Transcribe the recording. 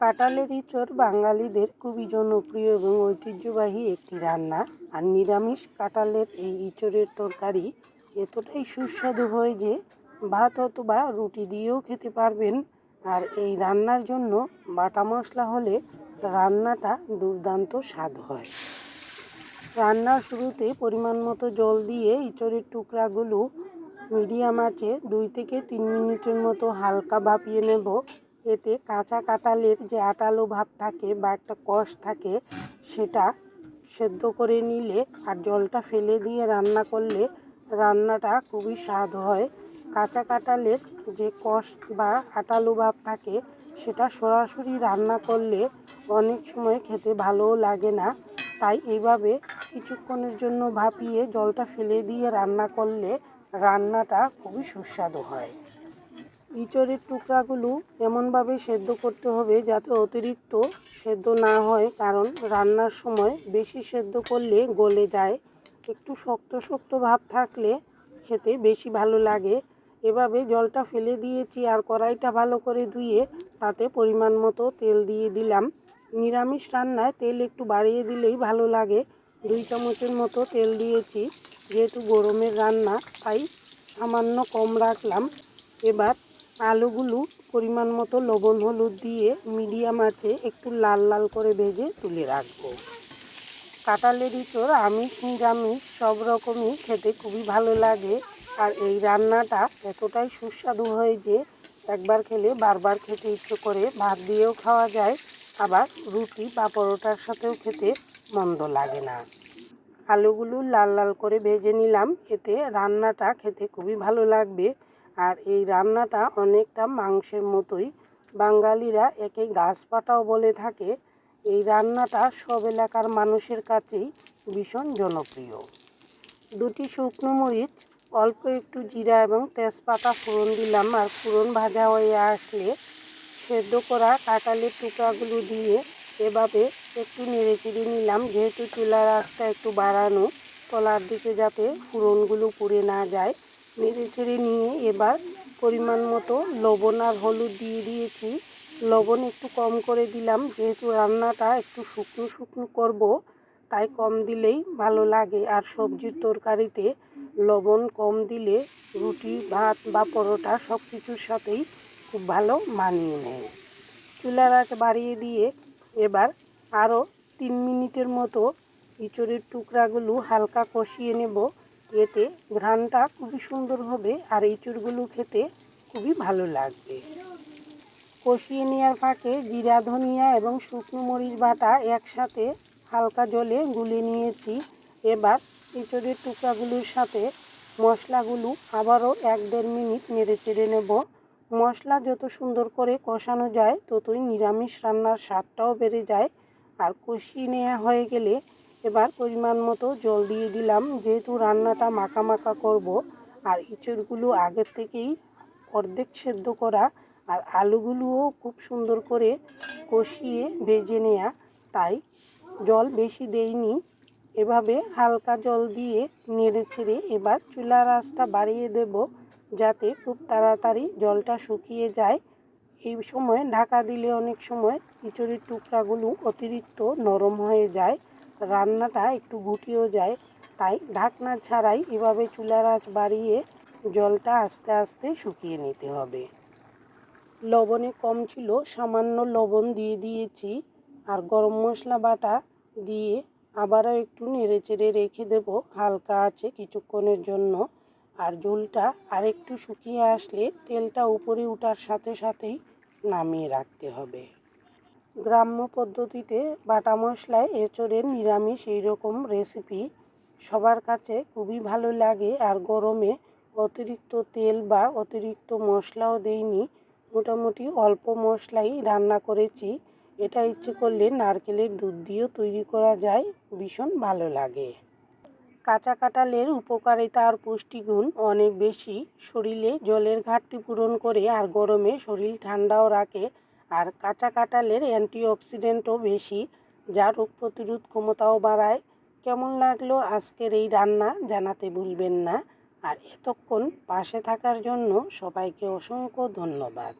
কাঁঠালের ইঁচড় বাঙালিদের খুবই জনপ্রিয় এবং ঐতিহ্যবাহী একটি রান্না। আর নিরামিষ কাঁঠালের এই ইঁচড়ের তরকারি এতটাই সুস্বাদু হয় যে ভাত অথবা রুটি দিয়েও খেতে পারবেন। আর এই রান্নার জন্য বাটা মশলা হলে রান্নাটা দুর্দান্ত স্বাদ হয়। রান্নার শুরুতে পরিমাণ মতো জল দিয়ে ইঁচড়ের টুকরাগুলো মিডিয়াম আঁচে দুই থেকে তিন মিনিটের মতো হালকা ভাপিয়ে নেব। এতে কাঁচা কাঁঠালের যে আটালো ভাব থাকে বা একটা কষ থাকে, সেটা সেদ্ধ করে নিলে আর জলটা ফেলে দিয়ে রান্না করলে রান্নাটা খুবই স্বাদ হয়। কাঁচা কাঁঠালের যে কষ বা আটালো ভাব থাকে, সেটা সরাসরি রান্না করলে অনেক সময় খেতে ভালোও লাগে না। তাই এইভাবে কিছুক্ষণের জন্য ভাপিয়ে জলটা ফেলে দিয়ে রান্না করলে রান্নাটা খুবই সুস্বাদু হয়। ইঁচড়ের টুকরাগুলো এমনভাবে সেদ্ধ করতে হবে যাতে অতিরিক্ত সেদ্ধ না হয়, কারণ রান্নার সময় বেশি সেদ্ধ করলে গলে যায়। একটু শক্ত শক্ত ভাব থাকলে খেতে বেশি ভালো লাগে। এভাবে জলটা ফেলে দিয়েছি আর কড়াইটা ভালো করে ধুয়ে তাতে পরিমাণ মতো তেল দিয়ে দিলাম। নিরামিষ রান্নায় তেল একটু বাড়িয়ে দিলেই ভালো লাগে। দুই চামচের মতো তেল দিয়েছি, যেহেতু গরমের রান্না, তাই সামান্য কম রাখলাম। এবার আলুগুলো পরিমাণ মতো লবণ হলুদ দিয়ে মিডিয়াম আঁচে একটু লাল লাল করে ভেজে তুলে রাখব। কাঁঠালের ইঁচড়, আমিষ, নিরামিষ, সব রকমই খেতে খুবই ভালো লাগে। আর এই রান্নাটা এতটাই সুস্বাদু হয় যে একবার খেলে বারবার খেতে ইচ্ছে করে। ভাত দিয়েও খাওয়া যায়, আবার রুটি বা পরোটার সাথেও খেতে মন্দ লাগে না। আলুগুলো লাল লাল করে ভেজে নিলাম, এতে রান্নাটা খেতে খুবই ভালো লাগবে। আর এই রান্নাটা অনেকটা মাংসের মতোই। বাঙালিরা একে গাছ পাটাও বলে থাকে। এই রান্নাটা সব এলাকার মানুষের কাছেই ভীষণ জনপ্রিয়। দুটি শুকনো মরিচ, অল্প একটু জিরা এবং তেজপাতা ফোড়ন দিলাম আর ফোড়ন ভাজা হয়ে আসলে সেদ্ধ করা কাঁঠালের টুকরাগুলো দিয়ে এভাবে একটু নেড়ে চেড়ে নিলাম। যেহেতু চুলার আঁচটা একটু বাড়ানো, তলার দিকে যাতে ফোড়নগুলো পুড়ে না যায় নেড়ে চেড়ে নিয়ে এবার পরিমাণ মতো লবণ আর হলুদ দিয়ে দিয়েছি। লবণ একটু কম করে দিলাম, যেহেতু রান্নাটা একটু শুকনো শুকনো করব, তাই কম দিলেই ভালো লাগে। আর সবজির তরকারিতে লবণ কম দিলে রুটি, ভাত বা পরোটা সব কিছুর সাথেই খুব ভালো মানিয়ে নেয়। চুলার আঁচ বাড়িয়ে দিয়ে এবার আরও তিন মিনিটের মতো ইঁচড়ের টুকরাগুলো হালকা কষিয়ে নেব। এতে ঘ্রাণটা খুবই সুন্দর হবে আর ইঁচড়গুলো খেতে খুবই ভালো লাগবে। কষিয়ে নেওয়ার ফাঁকে জিরা, ধনিয়া এবং শুকনো মরিচ বাটা একসাথে হালকা জলে গুলে নিয়েছি। এবার ইঁচড়ের টুকরাগুলোর সাথে মশলাগুলো আবারও এক দেড় মিনিট নেড়ে চেড়ে নেব। মশলা যত সুন্দর করে কষানো যায়, ততই নিরামিষ রান্নার স্বাদটাও বেড়ে যায়। আর কষিয়ে নেওয়া হয়ে গেলে এবার পরিমাণ মতো জল দিয়ে দিলাম, যেহেতু রান্নাটা মাখা মাখা করব, আর ইঁচড়গুলো আগের থেকেই অর্ধেক সেদ্ধ করা, আর আলুগুলোও খুব সুন্দর করে কষিয়ে ভেজে নেওয়া তাই জল বেশি দেইনি। এভাবে হালকা জল দিয়ে নেড়ে ছেড়ে এবার চুলার আঁচটা বাড়িয়ে দেব, যাতে খুব তাড়াতাড়ি জলটা শুকিয়ে যায়। এই সময় ঢাকা দিলে অনেক সময় খিচুড়ির টুকরাগুলো অতিরিক্ত নরম হয়ে যায়। রান্নাটা একটু গুটিয়েও যায়। তাই ঢাকনা ছাড়াই এভাবে চুলার আঁচ বাড়িয়ে জলটা আস্তে আস্তে শুকিয়ে নিতে হবে। লবণে কম ছিল, সামান্য লবণ দিয়ে দিয়েছি আর গরম মশলা বাটা দিয়ে আবারও একটু নেড়ে চেড়ে রেখে দেব হালকা আছে কিছুক্ষণের জন্য। আর ঝোলটা আরেকটু শুকিয়ে আসলে তেলটা উপরে ওঠার সাথে সাথেই নামিয়ে রাখতে হবে। গ্রাম্য পদ্ধতিতে বাটা মশলায় এঁচড়ের নিরামিষ এই রকম রেসিপি সবার কাছে খুবই ভালো লাগে আর গরমে অতিরিক্ত তেল বা অতিরিক্ত মশলাও দেইনি। মোটামুটি অল্প মশলাই রান্না করেছি। এটা ইচ্ছে করলে নারকেলের দুধ দিয়েও তৈরি করা যায়, ভীষণ ভালো লাগে। কাঁচা কাঁঠালের উপকারিতা আর পুষ্টিগুণ অনেক বেশি। শরীরে জলের ঘাটতি পূরণ করে আর গরমে শরীর ঠান্ডাও রাখে। আর কাঁচা কাঁঠালের অ্যান্টিঅক্সিডেন্টও বেশি, যা রোগ প্রতিরোধ ক্ষমতাও বাড়ায়। কেমন লাগল আজকের এই রান্না জানাতে ভুলবেন না। আর এতক্ষণ পাশে থাকার জন্য সবাইকে অসংখ্য ধন্যবাদ।